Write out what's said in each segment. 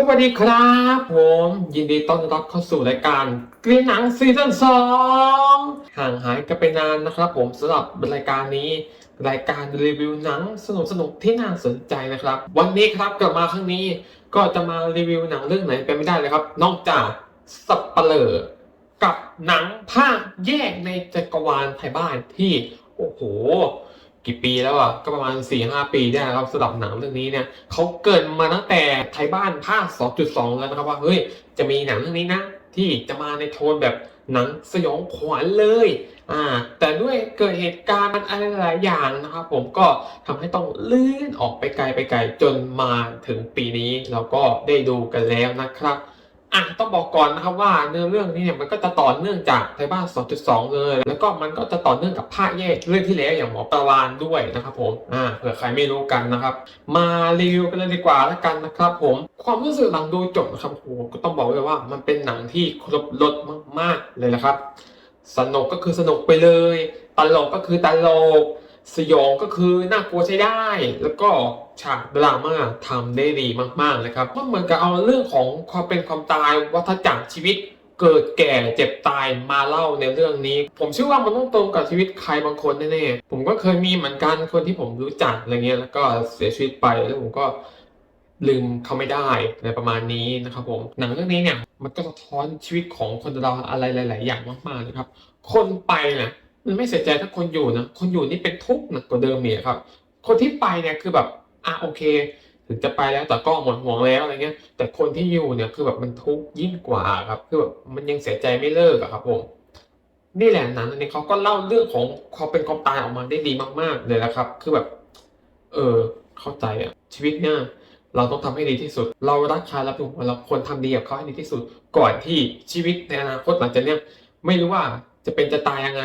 สวัสดีครับผม ยินดีต้อนรับเข้าสู่รายการกลีนหนังซีซั่นสองห่างหายกันไปนานนะครับผมสำหรับรายการนี้ รายการรีวิวหนังสนุกสนุกที่น่าสนใจนะครับ วันนี้ครับกลับมาครั้งนี้ ก็จะมารีวิวหนังเรื่องไหนไปไม่ได้เลยครับ นอกจากสับเปลอกับหนังภาคแยกในจักรวาลไทยบ้านที่โอ้โห กี่ปีแล้วอะก็ประมาณ4ี่ห้าปีได้ครับสำหรับหนังเรื่องนี้เนี่ยเขาเกิดมาตั้งแต่ไทยบ้านภาค 2.2 แล้วนะครับว่าเฮ้ยจะมีหนังเรื่องนี้นะ ที่จะมาในโทนแบบหนังสยองขวัญเลยอ่าแต่ด้วยเกิดเหตุการณ์อะไรหลายอย่างนะครับผมก็ทำให้ต้องเลื่อนออกไปไกลไปไกลจนมาถึงปีนี้เราก็ได้ดูกันแล้วนะครับ อะต้องบอกก่อนนะครับว่าเนื้อเรื่องนี้เนี่ยมันก็จะต่อเนื่องจากไทบ้าน 2.2 เลย แล้วก็มันก็จะต่อเนื่องกับภาคแยกเรื่องที่แล้วอย่างหมอประวานด้วยนะครับผมอ่าเผื่อใครไม่รู้กันนะครับ มารีวิวกันเลยดีกว่าแล้วกันนะครับผมความรู้สึกหลังดูจบนะครับโหก็ต้องบอกเลยว่ามันเป็นหนังที่ครบรถมากๆเลยนะครับ สนุกก็คือสนุกไปเลย ตลกก็คือตลก สยองก็คือน่ากลัวใช้ได้ แล้วก็ ฉากดราม่าทำได้ดีมากๆเลยครับมันเหมือนกับเอาเรื่องของความเป็นความตายวัฏจักรชีวิตเกิดแก่เจ็บตายมาเล่าในเรื่องนี้ ผมเชื่อว่ามันต้องตรงกับชีวิตใครบางคนแน่ๆผมก็เคยมีเหมือนกันคนที่ผมรู้จักอะไรเงี้ยแล้วก็เสียชีวิตไปแล้วผมก็ลืมเขาไม่ได้ในประมาณนี้นะครับผมหนังเรื่องนี้เนี่ยมันก็สะท้อนชีวิตของคนเราอะไรหลาย ๆ อย่างมากๆเลยครับ คนไปเนี่ยมันไม่เสียใจถ้าคนอยู่นะคนอยู่นี่เป็นทุกข์หนักกว่าเดิมเนี่ยครับ คนที่ไปเนี่ยคือแบบ อะโอเค ถึงจะไปแล้วแต่ก็หมดห่วงแล้วอะไรเงี้ย แต่คนที่อยู่เนี่ยคือแบบมันทุกข์ยิ่งกว่าครับคือแบบมันยังเสียใจไม่เลิกอะครับผมนี่แหละหนังอันนี้เขาก็เล่าเรื่องของความเป็นความตายออกมาได้ดีมาก ๆ เลยนะครับ คือแบบ เออเข้าใจอะชีวิตเนี่ยเราต้องทำให้ดีที่สุด เรารักใครรักผู้เราควรทำดีกับเขาให้ดีที่สุด ก่อนที่ชีวิตในอนาคตหลังจากเนี้ยไม่รู้ว่าจะเป็นจะตายยังไง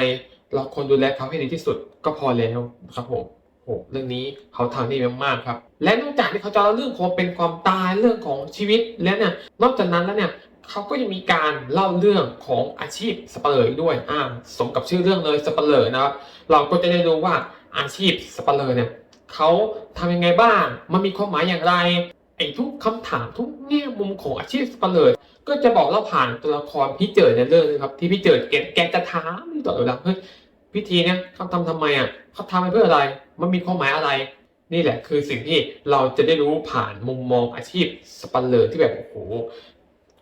เราควรดูแลเขาให้ดีที่สุดก็พอแล้วนะครับผม โอ้เรื่องนี้เขาทำได้มากๆครับ และนอกจากที่เขาจะเล่าเรื่องของเป็นความตายเรื่องของชีวิตแล้วเนี่ยนอกจากนั้นแล้วเนี่ยเขาก็ยังมีการเล่าเรื่องของอาชีพสเปเหร่ออีกด้วยอ่าสมกับชื่อเรื่องเลยสเปเหร่อนะครับเราก็จะได้รู้ว่าอาชีพสเปเหร่อเนี่ยเขาทำยังไงบ้าง มันมีความหมายอย่างไรไอ้ทุกคำถามทุกแง่มุมของอาชีพสเปเหร่อก็จะบอกเราผ่านตัวละครพี่เจิดในเรื่องนะครับที่พี่เจิดแกแกจะถามตลอดเวลาเฮ้ยพิธีเนี่ยเขาทำทำไมอะเขาทำไปเพื่ออะไร มันมีความหมายอะไร นี่แหละคือสิ่งที่เราจะได้รู้ผ่านมุมมองอาชีพสเปเหร่อที่แบบโอ้โห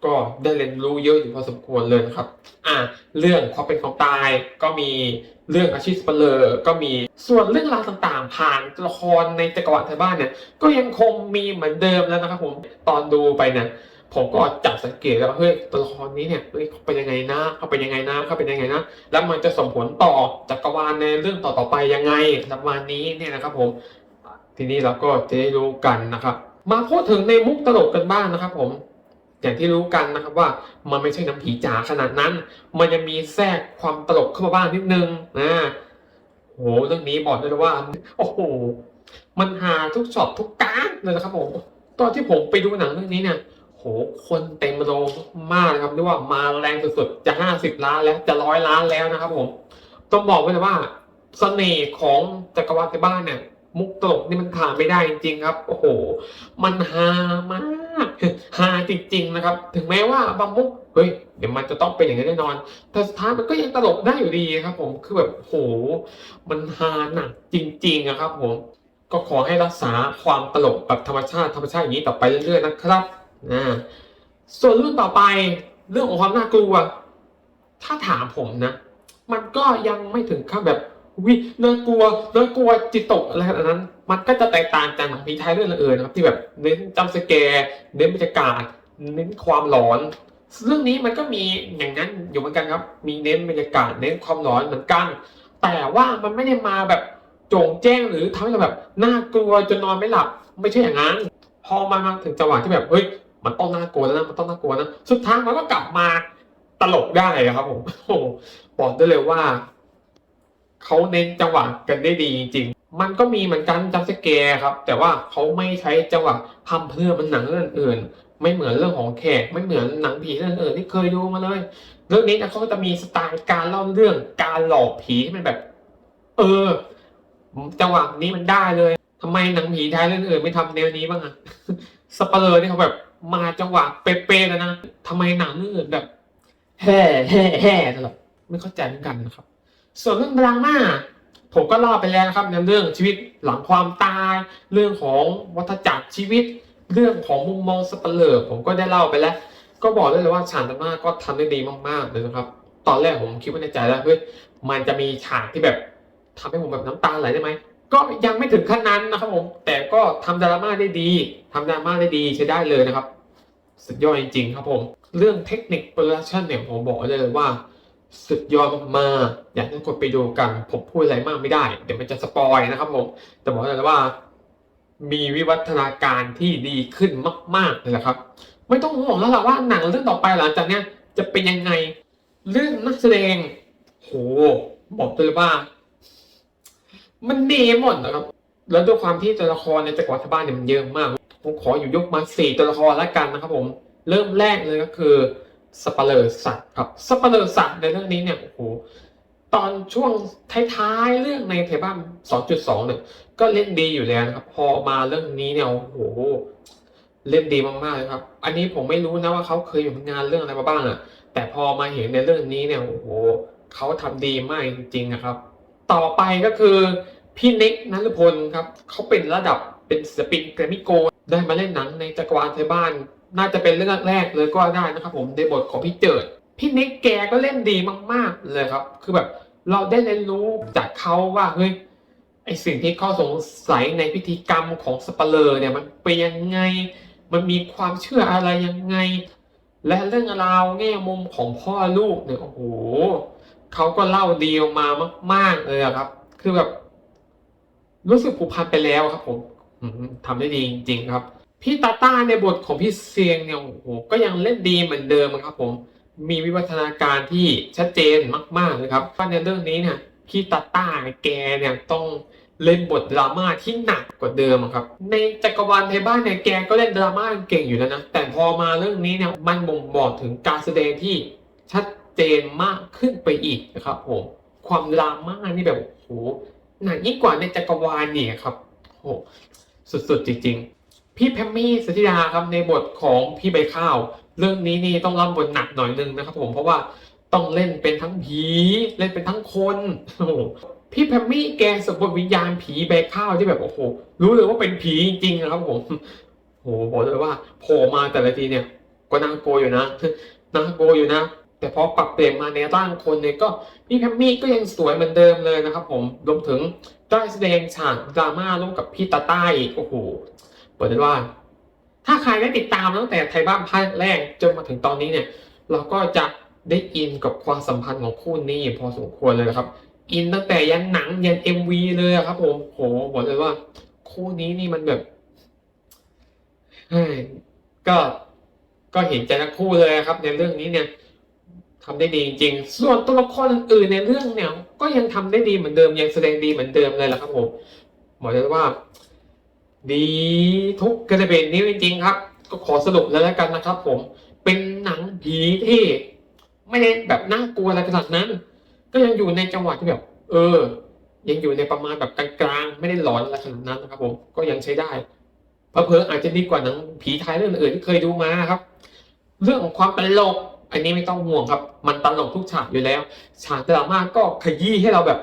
ก็ได้เรียนรู้เยอะอยู่พอสมควรเลยนะครับ อ่า เรื่องความเป็นความตายก็มีเรื่องอาชีพสเปเหร่อก็มีส่วนเรื่องราวต่างๆ ผ่านตัวละครในจักรวาลไทยบ้านเนี่ย ก็ยังคงมีเหมือนเดิมแล้วนะครับผม ตอนดูไปเนี่ย ผมก็จับสังเกตแล้วเฮ้ยตัวละครนี้เนี่ยเฮ้ยเขาเป็นยังไงนะเขาเป็นยังไงนะเขาเป็นยังไงนะ แล้วมันจะส่งผลต่อจักรวาลในเรื่องต่อๆไปยังไงประมาณนี้เนี่ยนะครับผมทีนี้เราก็จะได้รู้กันนะครับ มาพูดถึงในมุกตลกกันบ้างนะครับ ผม อย่างที่รู้กันนะครับว่ามันไม่ใช่น้ำผีจ๋าขนาดนั้น มันยังมีแทรกความตลกเข้ามาบ้างนิดนึงนะโหเรื่องนี้บอกได้เลยว่า โอ้โหมันหาทุกช็อตทุกการเลยนะครับผมตอนที่ผมไปดูหนังเรื่องนี้เนี่ย โหคนเต็มโรงมากนะครับเรียกว่ามาแรงสุดๆจะห้าสิบล้านแล้วจะร้อยล้านแล้วนะครับผมต้องบอกไว้เลยว่าเสน่ห์ของจักรวาลในบ้านเนี่ยมุกตลกนี่มันขาดไม่ได้จริงๆครับ โอ้โห มันฮามากฮาจริง ๆ นะครับ ถึงแม้ว่าบางมุกเฮ้ยเดี๋ยวมันจะต้องเป็นอย่างนี้แน่นอน แต่สุดท้ายมันก็ยังตลกได้อยู่ดีครับ ผมคือแบบโห มันฮาหนักจริงๆอะครับ ผม ก็ขอให้รักษาความตลกแบบธรรมชาติธรรมชาติอย่างนี้ต่อไปเรื่อยๆนะครับ อ่าส่วนเรื่องต่อไปเรื่องของความน่ากลัว ถ้าถามผมนะ มันก็ยังไม่ถึงขั้นแบบวิน่ากลัวน่ากลัวจิตตกอะไรขนาดนั้น มันก็จะแตกต่างจากหนังผีไทยเรื่องอื่นนะครับ ที่แบบเน้นจำสแกร์เน้นบรรยากาศ เน้นความหลอนเรื่องนี้มันก็มีอย่างนั้นอยู่เหมือนกันครับ มีเน้นบรรยากาศเน้นความหลอนเหมือนกัน แต่ว่ามันไม่ได้มาแบบโจงแจ้งหรือทำให้เราแบบน่ากลัวจนนอนไม่หลับ ไม่ใช่อย่างนั้น พอมาถึงจังหวะที่แบบเฮ้ย มันต้องน่ากลัวนะมันต้องน่ากลัวนะสุดท้ายมันก็กลับมาตลกได้ครับผมโอ้โหบอกได้เลยว่าเขาเน้นจังหวะกันได้ดีจริงๆมันก็มีเหมือนกันจัมสแกร์ครับ แต่ว่าเขาไม่ใช้จังหวะพำเพื่อมันหนังเรื่องอื่น ไม่เหมือนเรื่องของแขก ไม่เหมือนหนังผีเรื่องอื่นที่เคยดูมาเลย เรื่องนี้นะเขาก็จะมีสไตล์การเล่าเรื่องการหลอกผีที่มันแบบ เออ จังหวะนี้มันได้เลยทำไมหนังผีไทยเรื่องอื่น ไม่ทำแนวนี้บ้างอะสเปเหรอนี่เขาแบบ มาจังหวะเป๊ะๆแล้วนะทำไมหนังมันแบบแห่แห่แห่ตลอดไม่เข้าใจเหมือนกันนะครับ ส่วนเรื่องดราม่าผมก็เล่าไปแล้วนะครับในเรื่องชีวิตหลังความตาย เรื่องของวัฏจักรชีวิต เรื่องของมุมมองสเปเหร่อผมก็ได้เล่าไปแล้ว ก็บอกได้เลยว่าฉากดราม่าก็ทำได้ดีมากๆเลยนะครับ ตอนแรกผมคิดว่าในใจแล้วเฮ้ยมันจะมีฉากที่แบบทำให้ผมแบบน้ำตาไหลได้ไหม ก็ยังไม่ถึงขั้นนั้นนะครับผมแต่ก็ทำดราม่าได้ดีทำดราม่าได้ดีใช้ได้เลยนะครับ สุดยอดจริง ๆ ครับผม เรื่องเทคนิคโปรดักชันเนี่ยผมบอกได้เลยว่า สุดยอดมากๆอยากให้ทุกคนไปดูกัน ผมพูดอะไรมากไม่ได้ เดี๋ยวมันจะสปอยนะครับผมแต่บอกได้เลยว่า มีวิวัฒนาการที่ดีขึ้นมากๆเลยนะครับ ไม่ต้องห่วงแล้วล่ะว่าหนังเรื่องต่อไปหลังจากเนี้ยจะเป็นยังไง เรื่องนักแสดงโหบอกเลยว่า มันดีหมดนะครับ แล้วด้วยความที่ตัวละครในจักรวรรดิบ้านเนี่ยมันเยอะมาก ผมขออยู่ยกมาสี่ตัวละครแล้วกันนะครับผม เริ่มแรกเลยก็คือสเปเลอร์สัตว์ครับสเปเลอร์สัตว์ในเรื่องนี้เนี่ยโอ้โหตอนช่วงท้ายๆเรื่องในเทบัม2.2เนี่ยก็เล่นดีอยู่แล้วนะครับ พอมาเรื่องนี้เนี่ยโอ้โหเล่นดีมากๆเลยครับ อันนี้ผมไม่รู้นะว่าเขาเคยอยู่งานเรื่องอะไรมาบ้างอะแต่พอมาเห็นในเรื่องนี้เนี่ยโอ้โหเขาทำดีมากจริงๆนะครับ ต่อไปก็คือพี่นิกนัลพลครับเขาเป็นระดับเป็นศิลปินแกรมมี่โก ได้มาเล่นหนังในจักรวาลไทยบ้าน น่าจะเป็นเรื่องแรกเลยก็ได้นะครับผมในบทของพี่เจิด พี่นิกแกก็เล่นดีมาก ๆ เลยครับ คือแบบเราได้เรียนรู้จากเขาว่าเฮ้ยไอสิ่งที่เขาสงสัยในพิธีกรรมของสเปเลอร์เนี่ยมันเป็นยังไง มันมีความเชื่ออะไรยังไง และเรื่องราวแง่มุมของพ่อลูกเนี่ยโอ้โห เขาก็เล่าดีออกมามาก ๆ เลยอะครับ คือแบบ รู้สึกผูกพันไปแล้วครับ ผมอืมทำได้ดีจริง ๆ ครับ พี่ตาต้าในบทของพี่เซียงเนี่ยโอ้โหก็ยังเล่นดีเหมือนเดิมครับ ผม มีวิวัฒนาการที่ชัดเจนมาก ๆ เลยครับว่าในเรื่องนี้เนี่ยพี่ตาต้าแกเนี่ยต้องเล่นบทดราม่าที่หนักกว่าเดิมครับ ในจักรวาลไทยบ้านเนี่ยแกก็เล่นดราม่าเก่งอยู่แล้วนะแต่พอมาเรื่องนี้เนี่ยมันบ่งบอกถึงการแสดงที่ชัด เจนมากขึ้นไปอีกนะครับผมความดราม่านี่แบบโหหนักยิ่งกว่าในจักรวาลนี่ครับโหสุดๆจริง ๆ พี่แพมมี่สธิดาครับในบทของพี่ใบข้าว เรื่องนี้นี่ต้องรับบทหนักหน่อยนึงนะครับ ผมเพราะว่าต้องเล่นเป็นทั้งผีเล่นเป็นทั้งคนโอ้โหพี่แพมมี่แกสมบทวิญญาณผีใบข้าวที่แบบโอ้โหรู้เลยว่าเป็นผีจริงๆนะครับผมโอ้โหบอกเลยว่าโผล่มาแต่ละทีเนี่ยก็น่ากลัวอยู่นะน่ากลัวอยู่นะ แต่พอปรับเปลี่ยนมาในร่างคนเนี่ยก็พี่แพมมี่ก็ยังสวยเหมือนเดิมเลยนะครับผมรวมถึงได้แสดงฉากดราม่าร่วมกับพี่ตาต้อีกโอ้โหบอกเลยว่า ถ้าใครได้ติดตามตั้งแต่ไทยบ้านภาคแรกจนมาถึงตอนนี้เนี่ย เราก็จะได้อินกับความสัมพันธ์ของคู่นี้พอสมควรเลยนะครับ อินตั้งแต่ยันหนังยันเอ็มวีเลยครับผมโหบอกเลยว่า คู่นี้นี่มันแบบก็ก็เห็นใจทั้งคู่เลยครับ ในเรื่องนี้เนี่ย ทำได้ดีจริงๆ ส่วนตัวละครอื่นในเรื่องเนี่ย ก็ยังทำได้ดีเหมือนเดิมยังแสดงดีเหมือนเดิมเลยแหละครับผมบอกเลยว่า ดีทุกกระเบนนิ้จริงๆครับ ก็ขอสรุปแล้วล้วกันนะครับ ผม เป็นหนังผีที่ไม่ได้แบบน่ากลัวอะไรขนาดนั้น ก็ยังอยู่ในจังหวะที่แบบ เออ ยังอยู่ในประมาณแบบกลางๆไม่ได้หลอนอะไรขนาดนั้นนะครับ ผมก็ยังใช้ได้เพอเพออาจจะดีกว่าหนังผีไทยเรื่องอื่นที่เคยดูมาครับ เรื่องของความตลก อันนี้ไม่ต้องห่วงครับ มันตลกทุกฉากอยู่แล้ว ฉากดราม่าก็ขยี้ให้เราแบบ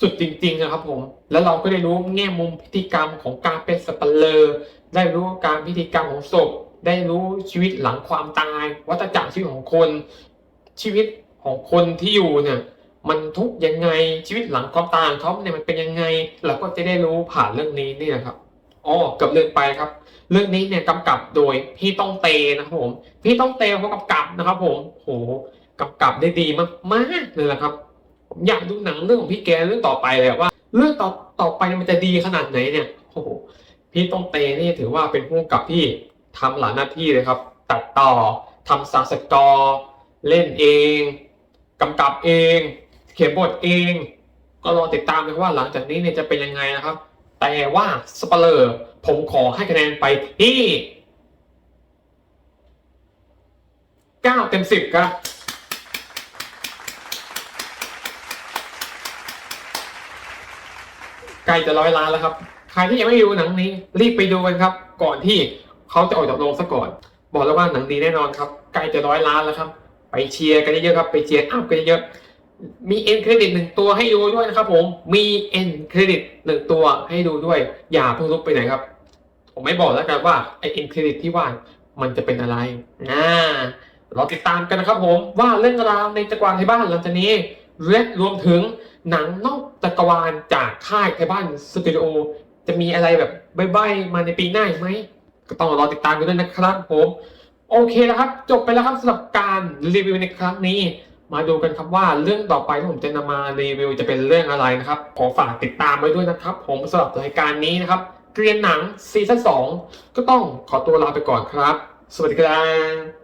สุดจริงๆนะครับ ผม แล้วเราก็ได้รู้แง่มุมพิธีกรรมของการเป็นสเปเลอร์ได้รู้การพิธีกรรมของศพ ได้รู้ชีวิตหลังความตาย วัฏจักรชีวิตของคน ชีวิตของคนที่อยู่เนี่ยมันทุกยังไงชีวิตหลังความตายของเขาเนี่ยมันเป็นยังไง เราก็จะได้รู้ผ่านเรื่องนี้นี่นะครับ อ๋อเกับเรื่องไปครับ เรื่องนี้เนี่ยกำกับโดยพี่ต้องเตนะครับผม พี่ต้องเตเขากำกับนะครับ ผมโหกำกับได้ดีมากๆเลยนะครับผมอยากดูหนังเรื่องของพี่แกเรื่องต่อไปเลยว่า เรื่องต่อต่อไปมันจะดีขนาดไหนเนี่ยโอ้โหพี่ต้องเตนี่ถือว่าเป็นผู้กำกับที่ทำหลายหน้าที่เลยครับ ตัดต่อทำซาวด์สกอร์เล่นเองกำกับเอง เขียนบทเอง ก็รอติดตามเลยว่าหลังจากนี้เนี่ยจะเป็นยังไงนะครับ แต่ว่าสเปเลอร์ผมขอให้คะแนนไปที่9เต็ม 10 ครับ ใกล้จะร้อยล้านแล้วครับ ใครที่ยังไม่ดูหนังนี้ รีบไปดูกันครับ ก่อนที่เขาจะออกจากโรงซะก่อน บอกแล้วว่าหนังดีแน่นอนครับ ใกล้จะร้อยล้านแล้วครับ ไปเชียร์กันเยอะๆครับ ไปเชียร์อัพกันเยอะๆ มีเอ็นเครดิตหนึ่งตัวให้ดูด้วยนะครับผม มีเอ็นเครดิตหนึ่งตัวให้ดูด้วย อย่าเพิ่งลุกไปไหนครับ ผมไม่บอกแล้วกันว่าไอเอ็นเครดิตที่ว่ามันจะเป็นอะไรอ่าเราติดตามกันนะครับผมว่าเรื่องราวในจักรวาลไทยบ้านหลังจากนี้และรวมถึงหนังนอกจักรวาลจากค่ายไทยบ้านสตูดิโอจะมีอะไรแบบใบ้ๆมาในปีหน้าไหมก็ต้องรอติดตามกันด้วยนะครับผม โอเคแล้วครับ จบไปแล้วครับสำหรับการรีวิวในครั้งนี้ มาดูกันครับว่าเรื่องต่อไปที่ผมจะนำมารีวิวจะเป็นเรื่องอะไรนะครับ ขอฝากติดตามไว้ด้วยนะครับ ผมสำหรับรายการนี้นะครับ เกรียนหนังซีซั่น2ก็ต้องขอตัวลาไปก่อนครับ สวัสดีครับ